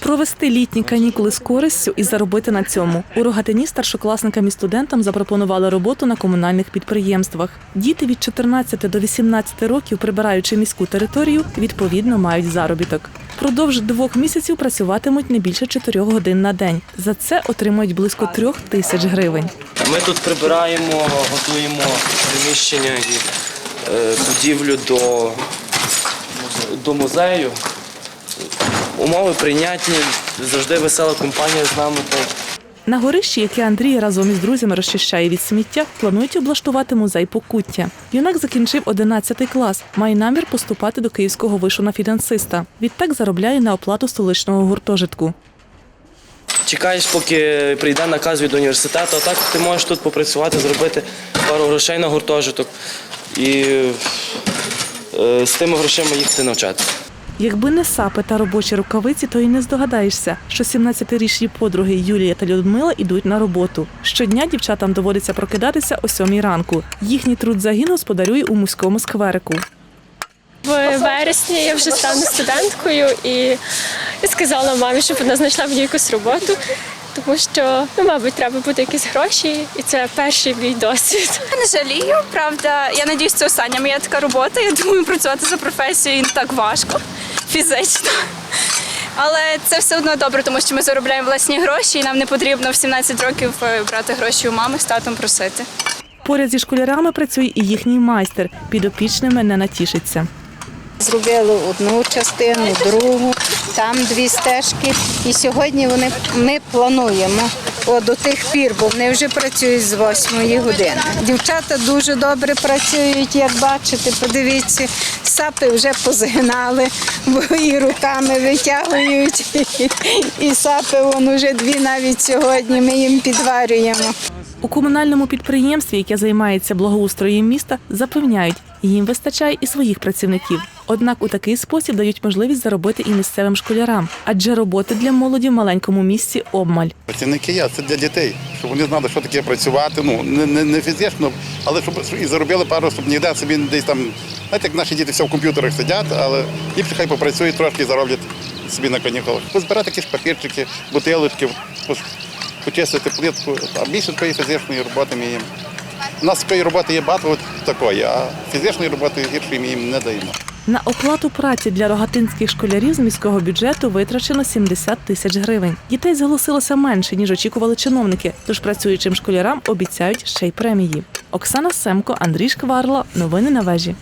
Провести літні канікули з користю і заробити на цьому. У Рогатині старшокласникам і студентам запропонували роботу на комунальних підприємствах. Діти від 14 до 18 років, прибираючи міську територію, відповідно мають заробіток. Впродовж двох місяців працюватимуть не більше 4 годин на день. За це отримують близько трьох тисяч гривень. Ми тут прибираємо, готуємо приміщення і е, будівлю до, до музею. Умови прийнятні, завжди весела компанія з нами. На горищі, яке Андрій разом із друзями розчищає від сміття, планують облаштувати музей покуття. Юнак закінчив 11 клас, має намір поступати до київського вишу на фінансиста. Відтак заробляє на оплату столичного гуртожитку. чекаєш, поки прийде наказ від університету, а так ти можеш тут попрацювати, зробити пару грошей на гуртожиток і е, з тими грошима їхати навчатися. Якби не сапи та робочі рукавиці, то й не здогадаєшся, що 17-річні подруги Юлія та Людмила йдуть на роботу. Щодня дівчатам доводиться прокидатися о сьомій ранку. Їхній труд загін господарює у муському скверику. В вересні я вже стану студенткою і сказала мамі, щоб вона знайшла мені якусь роботу, тому що, ну, мабуть, треба буде якісь гроші, і це перший мій досвід. Я не жалію, правда. Я надіюсь, це остання моя така робота. Я думаю, працювати за професією не так важко фізично. Але це все одно добре, тому що ми заробляємо власні гроші, і нам не потрібно в 17 років е, брати гроші у мами з татом просити. Поряд зі школярами працює і їхній майстер. Підопічними не натішиться. Зробили одну частину, другу, там дві стежки. І сьогодні вони ми плануємо от до тих пір, бо вони вже працюють з 8 години. Дівчата дуже добре працюють, як бачите, подивіться, сапи вже позгинали, бо і руками витягують, і сапи вон уже дві навіть сьогодні. Ми їм підварюємо. У комунальному підприємстві, яке займається благоустроєм міста, запевняють, їм вистачає і своїх працівників. Однак у такий спосіб дають можливість заробити і місцевим школярам, адже роботи для молоді в маленькому місці обмаль. Працівники є, це для дітей, щоб вони знали, що таке працювати. Ну не, не, не фізично, але щоб і заробили пару, щоб ніде собі десь там. Знаєте, як наші діти все в комп'ютерах сидять, але ліпше хай попрацюють трошки зароблять собі на канікулах. Позбирати якісь папірчики, бутилочки, почистити плитку, а більше такої фізичної роботи ми їм. У нас такої роботи є багато от такої, а фізичної роботи гіршої ми їм не даємо. На оплату праці для рогатинських школярів з міського бюджету витрачено 70 тисяч гривень. Дітей зголосилося менше ніж очікували чиновники, тож працюючим школярам обіцяють ще й премії. Оксана Семко, Андрій Шкварла. Новини на вежі.